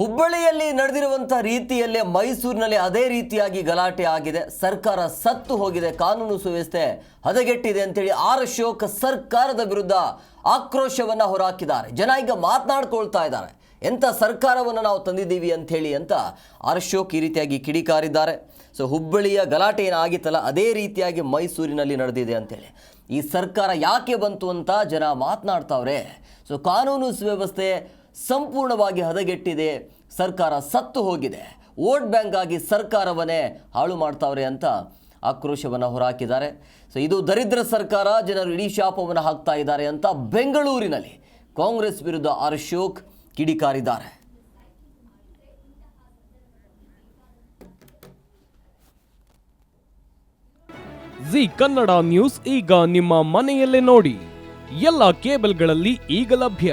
ಹುಬ್ಬಳ್ಳಿಯಲ್ಲಿ ನಡೆದಿರುವಂಥ ರೀತಿಯಲ್ಲೇ ಮೈಸೂರಿನಲ್ಲಿ ಅದೇ ರೀತಿಯಾಗಿ ಗಲಾಟೆ ಆಗಿದೆ. ಸರ್ಕಾರ ಸತ್ತು ಹೋಗಿದೆ, ಕಾನೂನು ಸುವ್ಯವಸ್ಥೆ ಹದಗೆಟ್ಟಿದೆ ಅಂತೇಳಿ ಆರ್ ಅಶೋಕ್ ಸರ್ಕಾರದ ವಿರುದ್ಧ ಆಕ್ರೋಶವನ್ನು ಹೊರಹಾಕಿದ್ದಾರೆ ಜನ ಈಗ ಮಾತನಾಡ್ಕೊಳ್ತಾ ಇದ್ದಾರೆ. ಎಂಥ ಸರ್ಕಾರವನ್ನು ನಾವು ತಂದಿದ್ದೀವಿ ಅಂಥೇಳಿ ಅಂತ ಆರ್ ಅಶೋಕ್ ಈ ರೀತಿಯಾಗಿ ಕಿಡಿಕಾರಿದ್ದಾರೆ. ಸೊ ಹುಬ್ಬಳ್ಳಿಯ ಗಲಾಟೆ ಏನಾಗಿತ್ತಲ್ಲ, ಅದೇ ರೀತಿಯಾಗಿ ಮೈಸೂರಿನಲ್ಲಿ ನಡೆದಿದೆ ಅಂತೇಳಿ. ಈ ಸರ್ಕಾರ ಯಾಕೆ ಬಂತು ಅಂತ ಜನ ಮಾತನಾಡ್ತಾವ್ರೆ. ಸೊ ಕಾನೂನು ಸುವ್ಯವಸ್ಥೆ ಸಂಪೂರ್ಣವಾಗಿ ಹದಗೆಟ್ಟಿದೆ. ಸರ್ಕಾರ ಸತ್ತು ಹೋಗಿದೆ. ವೋಟ್ ಬ್ಯಾಂಕ್ ಆಗಿ ಸರ್ಕಾರವನ್ನೇ ಹಾಳು ಮಾಡ್ತಾವ್ರೆ ಅಂತ ಆಕ್ರೋಶವನ್ನು ಹೊರಹಾಕಿದ್ದಾರೆ ಸೊ, ಇದು ದರಿದ್ರ ಸರ್ಕಾರ, ಜನರು ಇಡೀ ಶಾಪವನ್ನು ಹಾಕ್ತಾ ಇದ್ದಾರೆ ಅಂತ ಬೆಂಗಳೂರಿನಲ್ಲಿ ಕಾಂಗ್ರೆಸ್ ವಿರುದ್ಧ ಅಶೋಕ್ ಕಿಡಿಕಾರಿದ್ದಾರೆ. ಜಿ ಕನ್ನಡ ನ್ಯೂಸ್ ಈಗ ನಿಮ್ಮ ಮನೆಯಲ್ಲೇ ನೋಡಿ. ಎಲ್ಲ ಕೇಬಲ್ಗಳಲ್ಲಿ ಈಗ ಲಭ್ಯ.